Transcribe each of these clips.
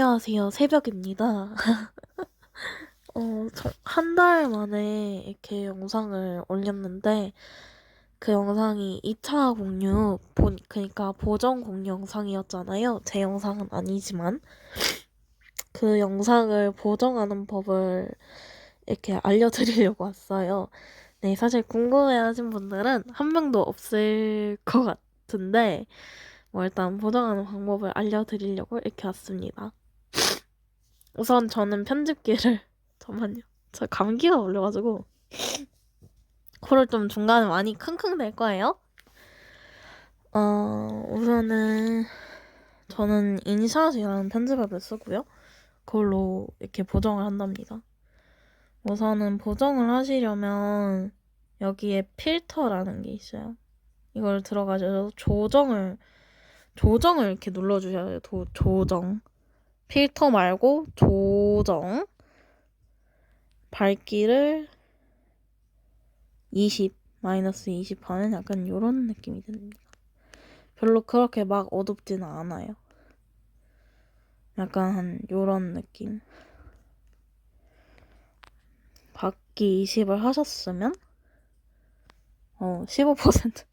안녕하세요. 새벽입니다. 어, 한 달 만에 이렇게 영상을 올렸는데, 그 영상이 2차 공유, 본, 그니까 보정 공유 영상이었잖아요. 제 영상은 아니지만. 그 영상을 보정하는 법을 이렇게 알려드리려고 왔어요. 네, 사실 궁금해 하신 분들은 한 명도 없을 것 같은데, 뭐 일단 보정하는 방법을 알려드리려고 이렇게 왔습니다. 우선 저는 편집기를 잠깐만요. 저 감기가 걸려가지고 코를 좀 중간에 많이 킁킁 댈 거예요. 어 우선은 저는 인샷이라는 편집 앱을 쓰고요. 그걸로 이렇게 보정을 한답니다. 우선은 보정을 하시려면 여기에 필터라는 게 있어요. 이걸 들어가셔서 조정을 조정을 이렇게 눌러주셔야 돼요. 도, 조정. 필터 말고 조정. 밝기를 20, 마이너스 20 하는 약간 이런 느낌이 듭니다. 별로 그렇게 막 어둡지는 않아요. 약간 한 요런 느낌. 밝기 20을 하셨으면 어, 15%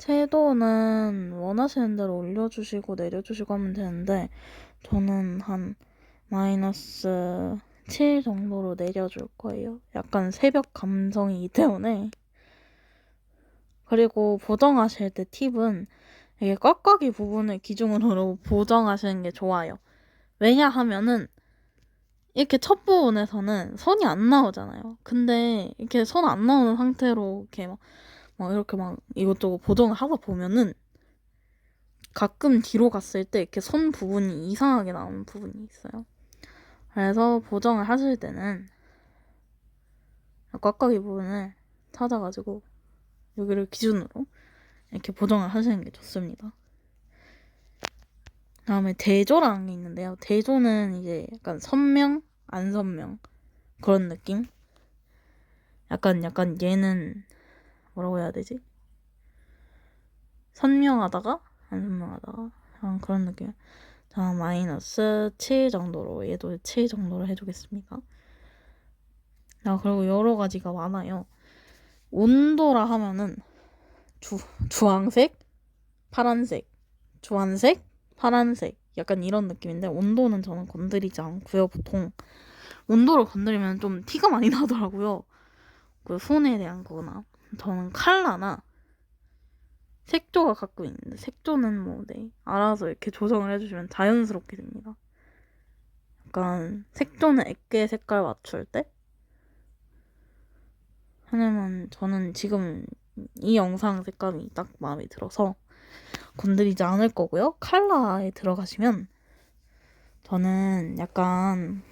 채도는 원하시는 대로 올려주시고 내려주시고 하면 되는데 저는 한 마이너스 7 정도로 내려줄 거예요. 약간 새벽 감성이기 때문에 그리고 보정하실 때 팁은 이게 꽉꽉이 부분을 기준으로 보정하시는 게 좋아요. 왜냐 하면은 이렇게 첫 부분에서는 선이 안 나오잖아요. 근데 이렇게 선안 나오는 상태로 이렇게 막, 막 이렇게 막 이것저것 보정을 하다 보면은 가끔 뒤로 갔을 때 이렇게 선 부분이 이상하게 나오는 부분이 있어요. 그래서 보정을 하실 때는 꽉꽉이 부분을 찾아가지고 여기를 기준으로 이렇게 보정을 하시는 게 좋습니다. 다음에 대조라는 게 있는데요. 대조는 이제 약간 선명, 안 선명 그런 느낌. 약간 약간 얘는 뭐라고 해야 되지? 선명하다가 안 선명하다가 약간 그런 느낌. 자 마이너스 7 정도로 얘도 7 정도로 해주겠습니다. 자 그리고 여러 가지가 많아요. 온도라 하면은 주 주황색, 파란색, 주황색, 파란색 약간 이런 느낌인데 온도는 저는 건드리지 않고요 보통 온도를 건드리면 좀 티가 많이 나더라고요 그 손에 대한 거나 저는 칼라나 색조가 갖고 있는데 색조는 뭐 네 알아서 이렇게 조정을 해주시면 자연스럽게 됩니다 약간 색조는 액계 색깔 맞출 때 왜냐면 저는 지금 이 영상 색감이 딱 마음에 들어서 건드리지 않을 거고요. 칼라에 들어가시면 저는 약간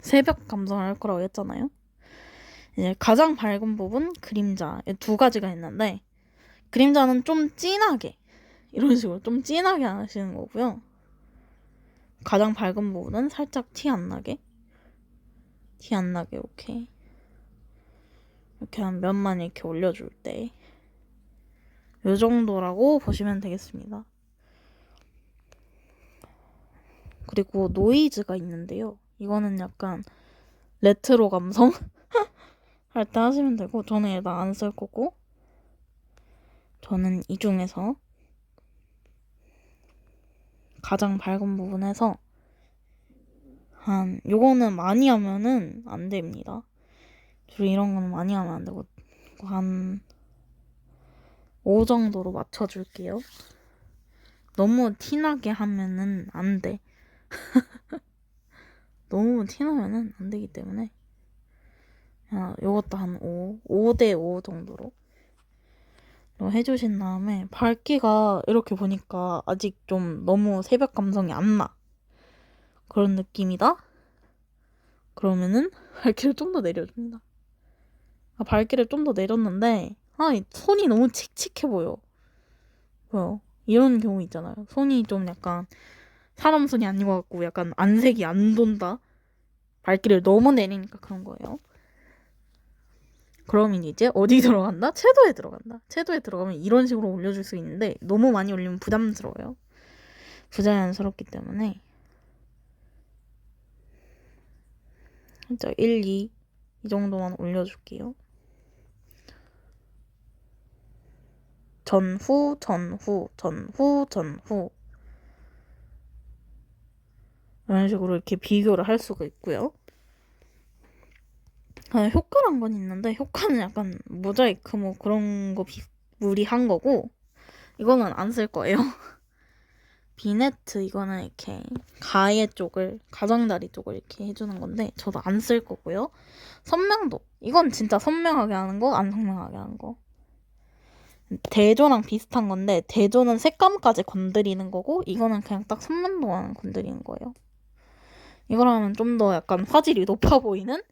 새벽 감성을 할 거라고 했잖아요. 이제 가장 밝은 부분 그림자 두 가지가 있는데 그림자는 좀 진하게 이런 식으로 좀 진하게 하시는 거고요. 가장 밝은 부분은 살짝 티 안 나게 티 안 나게 오케이 이렇게 한 몇만 이렇게 올려줄 때 이 정도라고 보시면 되겠습니다. 그리고 노이즈가 있는데요. 이거는 약간 레트로 감성 할 때 하시면 되고 저는 얘다 안쓸 거고 저는 이 중에서 가장 밝은 부분에서 한 요거는 많이 하면은 안 됩니다. 주로 이런 거는 많이 하면 안 되고 한 5 정도로 맞춰줄게요. 너무 티나게 하면은 안 돼. 너무 티나면은 안 되기 때문에 야, 요것도 한 5, 5대 5 정도로 해주신 다음에 밝기가 이렇게 보니까 아직 좀 너무 새벽 감성이 안 나. 그런 느낌이다? 그러면은 밝기를 좀 더 내려줍니다. 아, 밝기를 좀 더 내렸는데 아, 손이 너무 칙칙해 보여. 뭐요? 이런 경우 있잖아요. 손이 좀 약간 사람 손이 아닌 것 같고 약간 안색이 안 돈다. 밝기를 너무 내리니까 그런 거예요. 그러면 이제 어디 들어간다? 채도에 들어간다. 채도에 들어가면 이런 식으로 올려줄 수 있는데 너무 많이 올리면 부담스러워요. 부자연스럽기 때문에 저 1, 2, 이 정도만 올려줄게요. 전후, 전후, 전후, 전후. 이런 식으로 이렇게 비교를 할 수가 있고요. 아, 효과란 건 있는데 효과는 약간 모자이크 뭐 그런 거 비, 무리한 거고 이거는 안 쓸 거예요. 비네트 이거는 이렇게 가해 쪽을 가장자리 쪽을 이렇게 해주는 건데 저도 안 쓸 거고요. 선명도 이건 진짜 선명하게 하는 거, 안 선명하게 하는 거. 대조랑 비슷한 건데 대조는 색감까지 건드리는 거고 이거는 그냥 딱 선명도만 건드리는 거예요. 이걸 하면 좀 더 약간 화질이 높아 보이는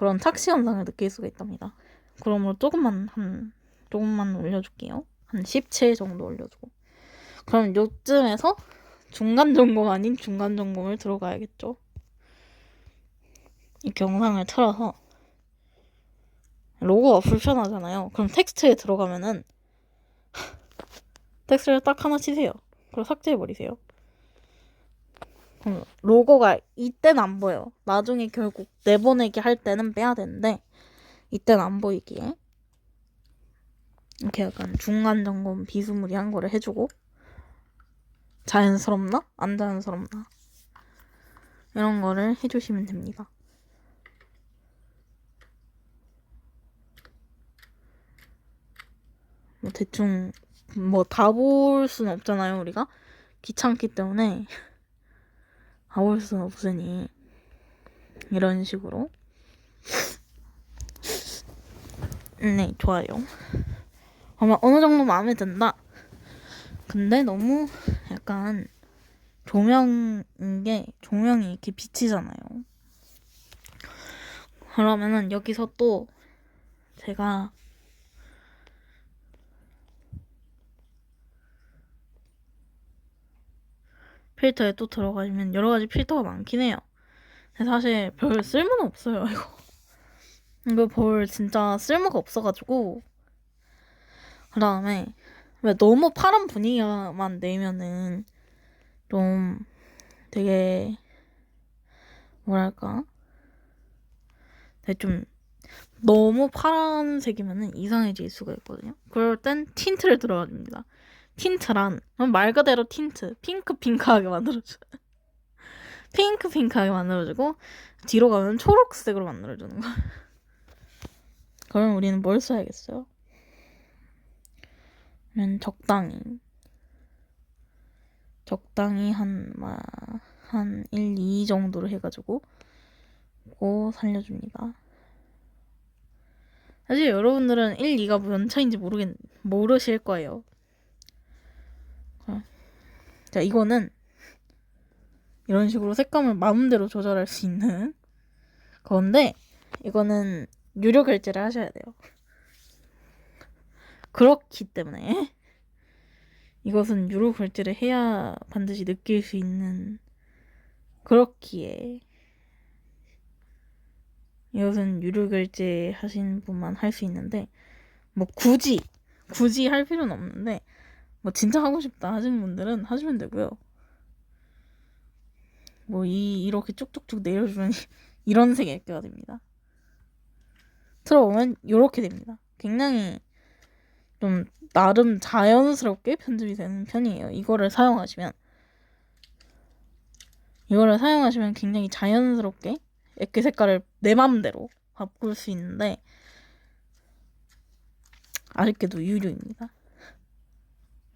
그런 착시 현상을 느낄 수가 있답니다. 그러므로 조금만 한 조금만 올려줄게요. 한 17 정도 올려주고. 그럼 요쯤에서 중간 전공 아닌 중간 전공을 들어가야겠죠. 이렇게 영상을 틀어서 로고가 불편하잖아요. 그럼 텍스트에 들어가면은 텍스트를 딱 하나 치세요. 그리고 삭제해 버리세요. 로고가 이때는 안 보여. 나중에 결국 내보내기 할 때는 빼야 되는데 이때는 안 보이기에 이렇게 약간 중간 점검 비스무리한 거를 해주고 자연스럽나? 안 자연스럽나? 이런 거를 해주시면 됩니다. 뭐 대충 뭐 다 볼 수는 없잖아요 우리가 귀찮기 때문에 다볼 수는 없으니 이런 식으로. 네 좋아요. 아마 어느 정도 마음에 든다. 근데 너무 약간 조명인 게 조명이 이렇게 비치잖아요. 그러면은 여기서 또 제가 필터에 또 들어가시면 여러 가지 필터가 많긴 해요. 사실 별 쓸모는 없어요, 이거. 이거 볼 진짜 쓸모가 없어가지고. 그 다음에, 왜 너무 파란 분위기만 내면은 좀 되게, 뭐랄까. 되게 좀 너무 파란색이면은 이상해질 수가 있거든요. 그럴 땐 틴트를 들어줍니다. 틴트란 말 그대로 틴트 핑크 핑크하게 만들어줘 핑크 핑크하게 만들어주고 뒤로 가면 초록색으로 만들어주는 거야 그럼 우리는 뭘 써야겠어요? 그러면 적당히 적당히 한, 한 1, 2 정도로 해가지고 고 살려줍니다. 사실 여러분들은 1, 2가 몇 차인지 모르겠, 모르실 거예요. 자, 이거는 이런 식으로 색감을 마음대로 조절할 수 있는 건데 이거는 유료 결제를 하셔야 돼요. 그렇기 때문에 이것은 유료 결제를 해야 반드시 느낄 수 있는 그렇기에 이것은 유료 결제 하신 분만 할 수 있는데 뭐 굳이 굳이 할 필요는 없는데 뭐 진짜 하고 싶다 하시는 분들은 하시면 되고요. 뭐 이 이렇게 쭉쭉쭉 내려주면 이런 색의 액계가 됩니다. 들어보면 이렇게 됩니다. 굉장히 좀 나름 자연스럽게 편집이 되는 편이에요. 이거를 사용하시면 이거를 사용하시면 굉장히 자연스럽게 액계 색깔을 내 맘대로 바꿀 수 있는데 아쉽게도 유료입니다.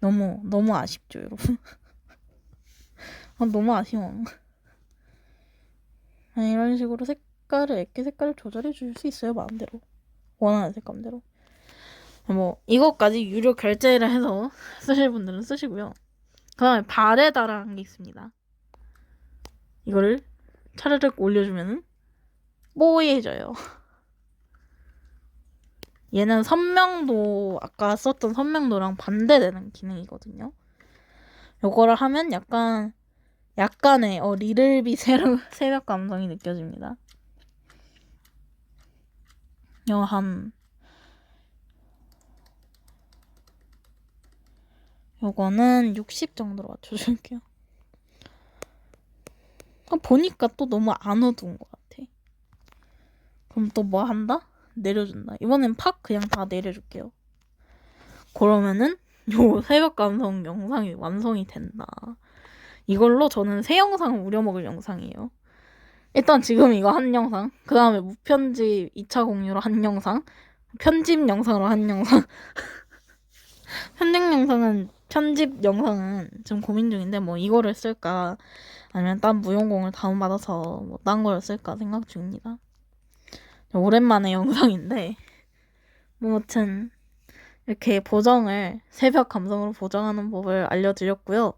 너무 너무 아쉽죠, 여러분. 아, 너무 아쉬워. 아니, 이런 식으로 색깔을 액계 색깔을 조절해 줄 수 있어요, 마음대로. 원하는 색감대로. 뭐 이것까지 유료 결제를 해서 쓰실 분들은 쓰시고요. 그다음에 발에 달아난 게 있습니다. 이거를 차르륵 올려주면은 뽀얘져요. 얘는 선명도 아까 썼던 선명도랑 반대되는 기능이거든요. 요거를 하면 약간 약간의 어 리들비 새벽 새벽 감성이 느껴집니다. 한 요거는 60 정도로 맞춰줄게요. 아, 보니까 또 너무 안 어두운 것 같아. 그럼 또 뭐 한다? 내려준다. 이번엔 팍 그냥 다 내려줄게요. 그러면은 요 새벽 감성 영상이 완성이 된다. 이걸로 저는 새 영상을 우려먹을 영상이에요. 일단 지금 이거 한 영상, 그 다음에 무편집 2차 공유로 한 영상, 편집 영상으로 한 영상. 편집 영상은 편집 영상은 지금 고민 중인데 뭐 이거를 쓸까 아니면 딴 무용공을 다운받아서 뭐 딴 걸 쓸까 생각 중입니다. 오랜만에 영상인데 뭐 아무튼 이렇게 보정을 새벽 감성으로 보정하는 법을 알려드렸고요.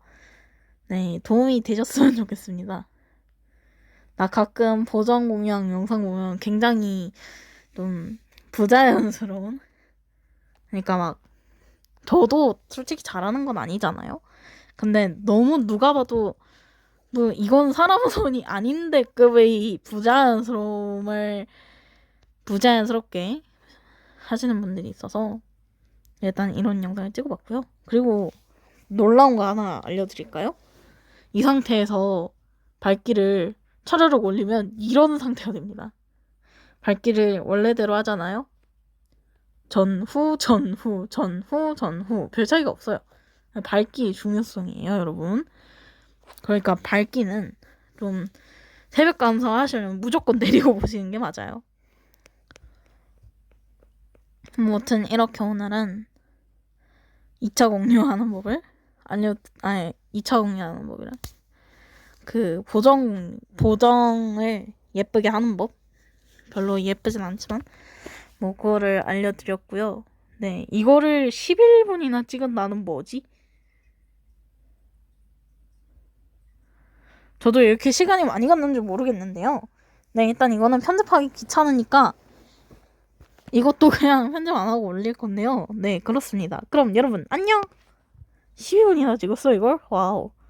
네 도움이 되셨으면 좋겠습니다. 나 가끔 보정 공유한 영상 보면 굉장히 좀 부자연스러운 그러니까 막 저도 솔직히 잘하는 건 아니잖아요. 근데 너무 누가 봐도 뭐 이건 사람 손이 아닌데 급의 부자연스러움을 부자연스럽게 하시는 분들이 있어서 일단 이런 영상을 찍어봤고요. 그리고 놀라운 거 하나 알려드릴까요? 이 상태에서 밝기를 차르륵 올리면 이런 상태가 됩니다. 밝기를 원래대로 하잖아요. 전후, 전후, 전후, 전후. 별 차이가 없어요. 밝기의 중요성이에요, 여러분. 그러니까 밝기는 좀 새벽 감성 하시려면 무조건 내리고 보시는 게 맞아요. 아무튼 이렇게 오늘은 2차 공유하는 법을 알려, 아니, 2차 공유하는 법이라. 그 보정, 보정을 예쁘게 하는 법. 별로 예쁘진 않지만. 뭐 그거를 알려드렸고요. 네, 이거를 11분이나 찍은다는 뭐지? 저도 이렇게 시간이 많이 갔는지 모르겠는데요. 네, 일단 이거는 편집하기 귀찮으니까 이것도 그냥 편집 안 하고 올릴 건데요. 네, 그렇습니다. 그럼 여러분 안녕. 12분이나 찍었어 이걸? 와우.